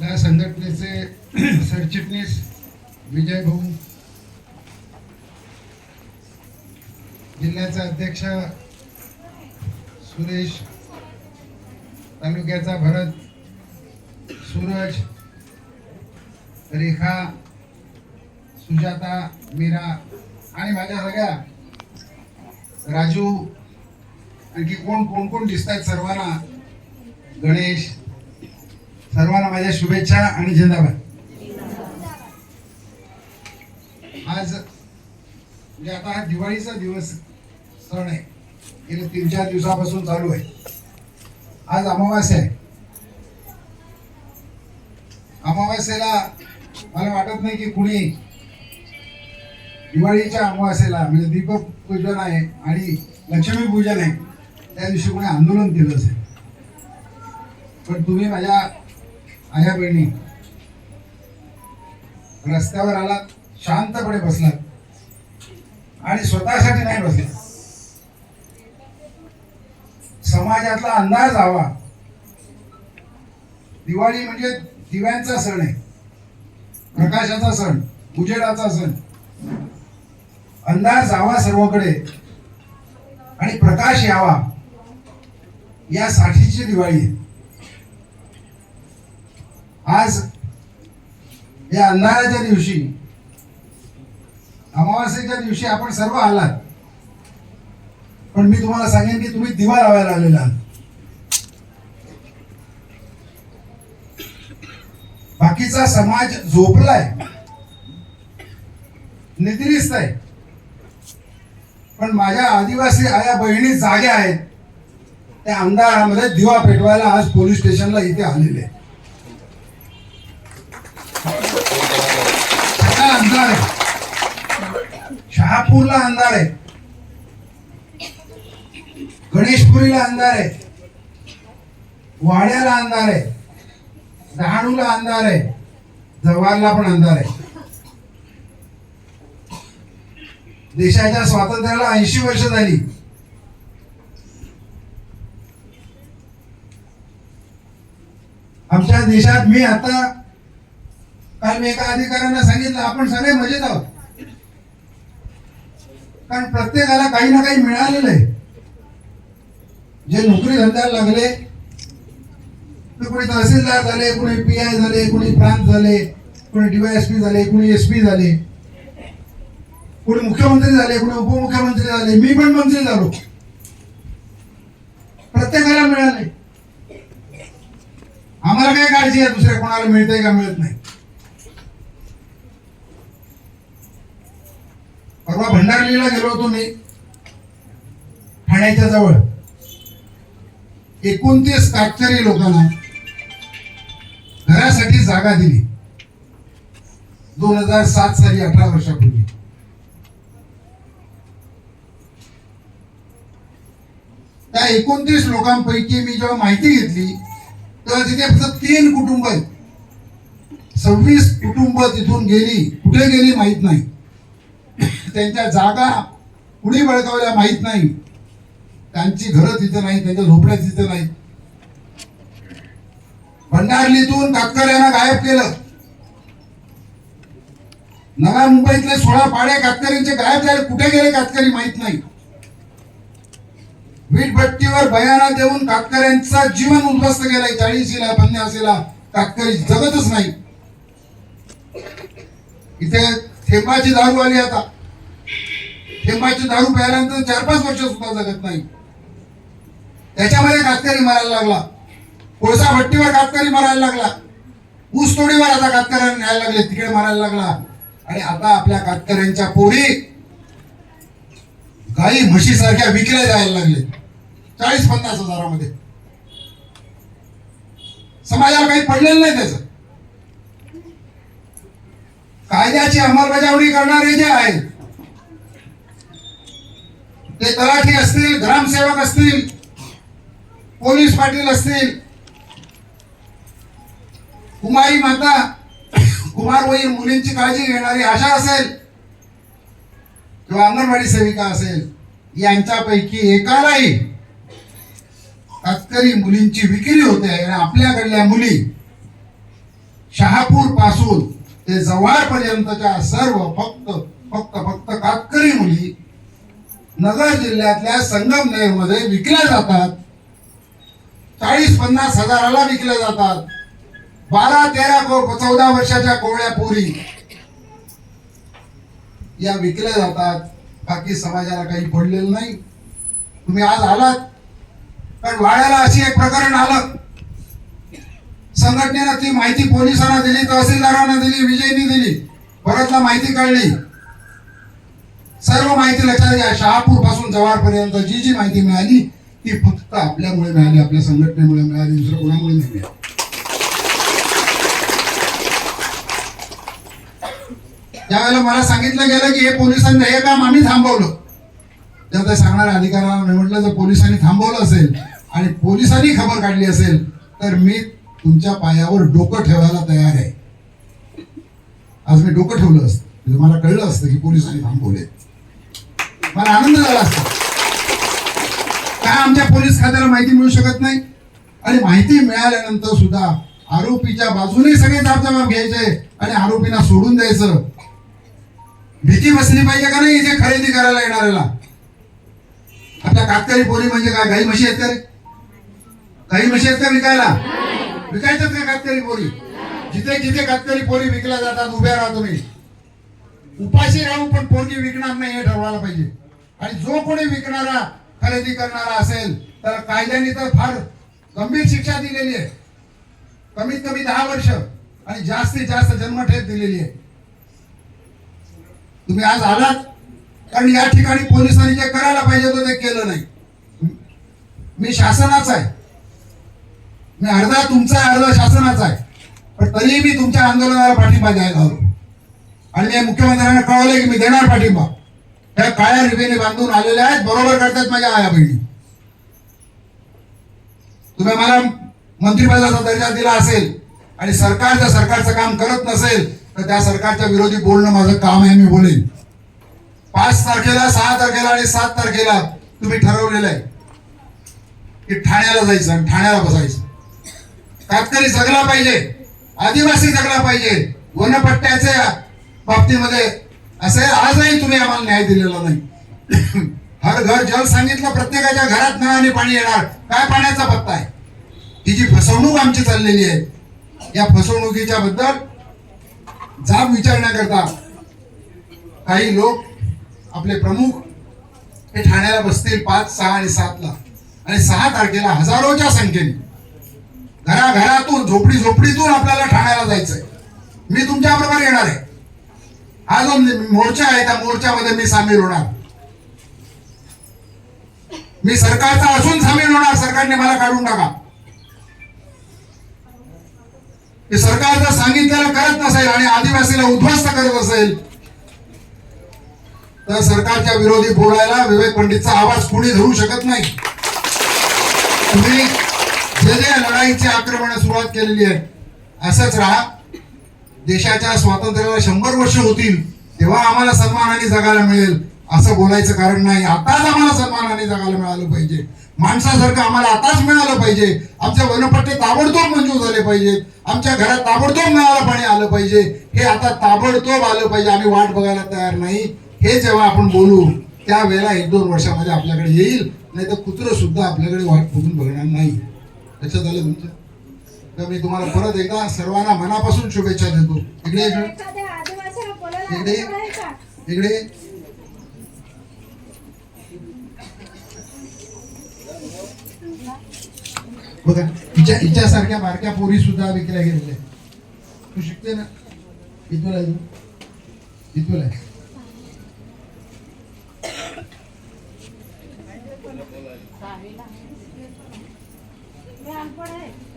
या संघटनेचे सरचिटणीस विजय भाऊ. जिल्ह्याचा अध्यक्ष सुरेश. तालुक्याचा भरत. सूरज. रेखा. सुजाता मीरा आणि माझ्या सगळ्या. राजू. आणखी कोण कोण कोण दिसत आहेत सर्वांना? गणेश. सर्वांना माझ्या शुभेच्छा आणि जिंदाबाद. आज म्हणजे आता हा दिवाळीचा दिवस सण आहे. गेले तीन चार दिवसापासून चालू आहे. आज अमावास्या आहे. अमावास्येला मला वाटत नाही की कुणी दिवाळीच्या अमावास्येला म्हणजे दीपक पूजन आहे आणि लक्ष्मी पूजन आहे त्या दिवशी कोणी आंदोलन केलं असेल पण तुम्ही माझ्या आया बहिणी. रस्त्यावर आलात शांतपणे बसलात. आणि स्वतःसाठी नाही बसलात. समाजातला अंदाज हवा. दिवाळी म्हणजे दिव्यांचा सण आहे. प्रकाशाचा सण उजेडाचा सण. अंदाज जावा सर्वकडे. आणि प्रकाश यावा. यासाठीची दिवाळी आहे. आज या अंधाराच्या दिवशी अमावास्येच्या दिवशी आपण सर्व आलात. पण मी तुम्हाला सांगेन की तुम्ही दिवा लावायला आलेला आहात. बाकीचा समाज झोपलाय. निद्रिस्त आहे. पण माझ्या आदिवासी आया बहिणी जाग्या आहेत. त्या अंधारामध्ये दिवा पेटवायला आज पोलीस स्टेशनला इथे आलेले आहेत. सगळा अंधार. आहे शहापूरला अंधार. आहे गणेशपुरीला अंधार. आहे वाड्याला अंधार. आहे डहाणूला अंधार. आहे जव्हारला पण अंधार. आहे देशाच्या स्वातंत्र्याला ऐंशी वर्ष झाली. आमच्या देशात मी आता काल मी एका अधिकाऱ्यांना सांगितलं आपण सगळे मजेत आहोत. कारण प्रत्येकाला काही ना काही मिळालेलं आहे. जे नोकरी धंद्याला लागले कोणी तहसीलदार झाले कोणी पी आय झाले कोणी प्रांत झाले कोणी डीवायएसपी झाले कोणी एस पी झाले कोणी मुख्यमंत्री झाले कोणी उपमुख्यमंत्री झाले मी पण मंत्री झालो. प्रत्येकाला मिळाले. आम्हाला काय काळजी आहे? दुसऱ्या कोणाला मिळतंय का मिळत नाही? परवा भंडारलीला गेलो होतो मी ठाण्याच्या जवळ एकोणतीस कातकरी लोकांना घरासाठी जागा दिली. दोन हजार सात साली अठरा वर्षापूर्वी. त्या एकोणतीस लोकांपैकी मी जेव्हा माहिती घेतली तेव्हा तिथे फक्त तीन कुटुंब आहेत. सव्वीस कुटुंब तिथून गेली कुठे गेली माहीत नाही. त्यांच्या जागा कुणी बळकावल्या माहीत नाही. त्यांची घरं तिथे नाही त्यांच्या झोपड्या तिथं नाही भंडारलीतून कातकऱ्यांना गायब केलं. नव्या मुंबईतले सोळा पाड्या कातकरींचे गायब झाले कुठे गेले कातकरी माहीत नाही. वीटभट्टीवर बयाना देऊन कातकऱ्यांचा जीवन उद्ध्वस्त केलाय चाळीसीला पन्नासीला कातकरी जगतच नाही. इथे थेंबाची दारू आली आता. थेंबाची दारू प्यायल्यानंतर चार पाच वर्ष सुद्धा जगत नाही. त्याच्यामध्ये कातकरी मारायला लागला. कोळसा भट्टीवर कातकरी मारायला लागला. ऊस तोडीवर आता कातकऱ्यांना न्यायला लागले तिकडे मारायला लागला. आणि आता आपल्या कातकऱ्यांच्या पोरी गाई म्हशी सारख्या विकल्या जायला लागले. चाळीस पन्नास हजारामध्ये. समाजाला काही पडलेलं नाही त्याच. कायद्याची अंमलबजावणी करणारे जे आहेत ते तलाठी असतील ग्रामसेवक असतील पोलीस पाटील असतील कुमारी माता कुमारवयीन मुलींची काळजी घेणारी आशा असेल किंवा अंगणवाडी सेविका असेल यांच्यापैकी एकालाही तत्करी मुलींची विक्री होते. आणि आपल्याकडल्या मुली शहापूरपासून ते जव्हार पर्यंतच्या सर्व फक्त फक्त फक्त कातकरी मुली नगर जिल्ह्यातल्या संगमनेरमध्ये विकल्या जातात. चाळीस पन्नास हजाराला विकल्या जातात. बारा तेरा चौदा वर्षाच्या कोवळ्या पोरी. या विकल्या जातात. बाकी समाजाला काही पडलेलं नाही. तुम्ही आज आलात. पण वाड्याला अशी एक प्रकरण आलं. संघटनेनं ती माहिती पोलिसांना दिली तहसीलदारांना दिली विजयनी दिली. परतला माहिती कळली. सर्व माहिती लक्षात घ्या. शहापूरपासून जवळपर्यंत जी जी माहिती मिळाली ती फक्त आपल्यामुळे मिळाली आपल्या संघटनेमुळे मिळाली दुसरं कोणामुळे नाही मिळाली. त्यावेळेला मला सांगितलं गेलं की हे पोलिसांनी हे काम आम्ही थांबवलं. तेव्हा ते सांगणाऱ्या अधिकाऱ्यांना मी म्हटलं जर पोलिसांनी थांबवलं असेल आणि पोलिसांनी खबर काढली असेल तर मी तुमच्या पायावर डोकं ठेवायला तयार आहे. आज मी डोकं ठेवलं असतं. म्हणजे मला कळलं असतं की पोलिसांनी थांबवले मला आनंद झाला असता. का आमच्या पोलीस खात्याला माहिती मिळू शकत नाही. आणि माहिती मिळाल्यानंतर सुद्धा आरोपीच्या बाजूने सगळे जबाब घ्यायचे आणि आरोपींना सोडून द्यायचं. भीती बसली पाहिजे का नाही इथे खरेदी करायला येणाऱ्याला? आता कातकरी पोरी म्हणजे काय? गाई म्हशी आहेत का रे? गाई म्हशी आहेत का विकायला? विकायचं का कातकरी पोरी? जिथे जिथे कातकरी पोरी विकल्या जातात उभ्या राहा तुम्ही. उपाशी राहू पण पोरगी विकणार नाही हे ठरवायला पाहिजे. आणि जो कोणी विकणारा खरेदी करणारा असेल तर कायद्याने तर फार गंभीर शिक्षा दिलेली आहे. कमीत कमी दहा वर्ष आणि जास्तीत जास्त जन्मठेप दिलेली आहे. तुम्ही आज आलात कारण या ठिकाणी पोलिसांनी जे करायला पाहिजे होतं ते केलं नाही. मी शासनाचा आहे. मी अर्धा तुमचा अर्धा शासनाचा आहे. पण तरीही मी तुमच्या आंदोलनाला पाठिंबा द्यायला हवं. आणि मी मुख्यमंत्र्यांना कळवलं की मी देणार पाठिंबा. त्या काळ्या रिबेने बांधून आलेल्या आहेत बरोबर करतात माझ्या आया बहिणी. तुम्ही मला मंत्रिपदाचा दर्जा दिला असेल आणि सरकार जर सरकारचं काम करत नसेल तर त्या सरकारच्या विरोधी बोलणं माझं काम आहे मी बोलेन. पाच तारखेला सहा तारखेला आणि सात तारखेला तुम्ही ठरवलेलं आहे की ठाण्याला जायचं आणि ठाण्याला बसायचं. कातकरी जगला पाहिजे आदिवासी जगला पाहिजे वनपट्ट्याच्या बाबतीमध्ये असे आजही तुम्ही आम्हाला न्याय दिलेला नाही. हर घर जल सांगितलं प्रत्येकाच्या घरात नळाने पाणी येणार. काय पाण्याचा पत्ता आहे? ही जी फसवणूक आमची चाललेली आहे या फसवणुकीच्या बद्दल जाब विचारण्याकरता काही लोक आपले प्रमुख हे ठाण्याला बसतील पाच सहा आणि सातला. आणि सहा तारखेला हजारोच्या संख्येने घराघरातून झोपडी झोपडीतून आपल्याला ठाण्याला जायचंय. मी तुमच्याबरोबर येणार आहे. हा जो मोर्चा आहे त्या मोर्चामध्ये मी सामील होणार. मी सरकारचा असून सामील होणार सरकारने मला काढून टाका. की सरकार सांगितलेलं करत नसेल आणि आदिवासीला उद्ध्वस्त करत असेल तर सरकारच्या विरोधी बोलायला विवेक पंडितचा आवाज कुणी धरू शकत नाही. तुम्ही जे जे लढाईची आक्रमण सुरुवात केलेली आहे असंच राहा. देशाच्या स्वातंत्र्याला शंभर वर्ष होतील तेव्हा आम्हाला सन्मानाने जगायला मिळेल असं बोलायचं कारण नाही. आताच आम्हाला सन्मानाने जगायला मिळालं पाहिजे. माणसासारखं आम्हाला आताच मिळालं पाहिजे. आमच्या वनपट्टे ताबडतोब मंजूर झाले पाहिजेत. आमच्या घरात ताबडतोब मिळालं पाणी आलं पाहिजे. हे आता ताबडतोब आलं पाहिजे. आम्ही वाट बघायला तयार नाही. हे जेव्हा आपण बोलू त्यावेळेला एक दोन वर्षामध्ये आपल्याकडे येईल. नाही तर कुत्रं सुद्धा आपल्याकडे वाट बघून बघणार नाही. लक्षात आलं तुमचं? तर मी तुम्हाला परत एकदा सर्वांना मनापासून शुभेच्छा देतो इकडे इकडे. अधिकार आहे का? इकडे. बघा हिच्या हिच्यासारख्या बारक्या पोरी सुद्धा विकल्या गेलेल्या. तू शिकते ना इथूला आहे तू? इथूला आहे. आहे